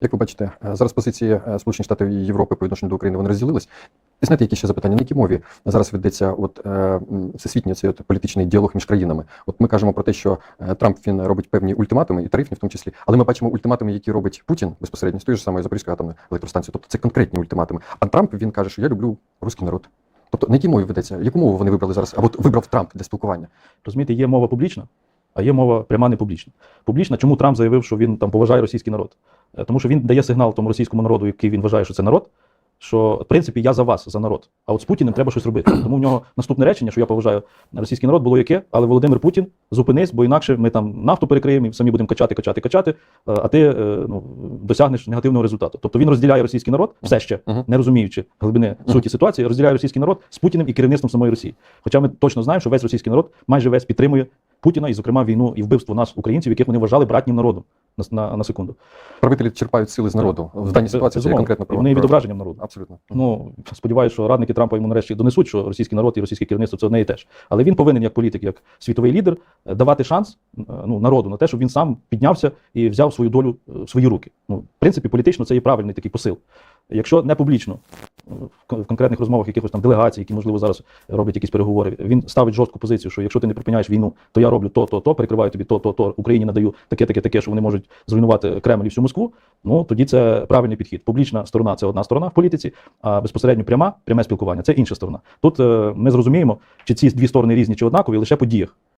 Як ви бачите, е, зараз позиції е, Сполучених Штатів і Європи по відношенню до України вони розділились. І знаєте, які ще запитання? На якій мові зараз ведеться от, е, всесвітній цей от політичний діалог між країнами? От ми кажемо про те, що Трамп він робить певні ультиматуми, і тарифні в тому числі, але ми бачимо ультиматуми, які робить Путін безпосередньо з тої ж самої Запорізької атомної електростанції. Тобто це конкретні ультиматуми. А Трамп він каже, що я люблю руський народ. Тобто на якій мові ведеться? Яку мову вони вибрали зараз? Або вибрав Трамп для спілкування? Розумієте, є мова публічна, а є мова пряма не публічна. Публічна, чому Трамп заявив, що він там поважає російський народ? Е, Тому що він дає сигнал тому російському народу, який він вважає, що це народ. Що в принципі я за вас, за народ. А от з Путіним треба щось робити. Тому в нього наступне речення, що я поважаю російський народ, було яке, але Володимир Путін, зупинись, бо інакше ми там нафту перекриємо і самі будемо качати, качати, качати, е, а ти е, ну, досягнеш негативного результату. Тобто він розділяє російський народ все ще, не розуміючи глибини суті ситуації, розділяє російський народ з Путіним і керівництвом самої Росії. Хоча ми точно знаємо, що весь російський народ майже весь підтримує Путіна і, зокрема, війну і вбивство нас, українців, яких вони вважали братнім народом. На, на, на секунду. Правителі черпають сили з народу. В даній ситуації це конкретно про вони відображенням народу. Абсолютно. Ну сподіваюся, що радники Трампа йому нарешті донесуть, що російський народ і російське керівництво це одне і те ж. Але він повинен, як політик, як світовий лідер, е, давати шанс е, ну, народу на те, щоб він сам піднявся і взяв свою долю е, в свої руки. Ну, в принципі, політично це є правильний такий посил. Якщо не публічно, в конкретних розмовах якихось там делегацій, які можливо зараз роблять якісь переговори, він ставить жорстку позицію, що якщо ти не припиняєш війну, то я роблю то, то, то, перекриваю тобі то, то, то, Україні надаю таке, таке, таке, що вони можуть зруйнувати Кремль і всю Москву. Ну тоді це правильний підхід. Публічна сторона це одна сторона в політиці, а безпосередньо пряма, пряме спілкування це інша сторона. Тут е, ми зрозуміємо, чи ці дві сторони різні чи однакові лише по діях.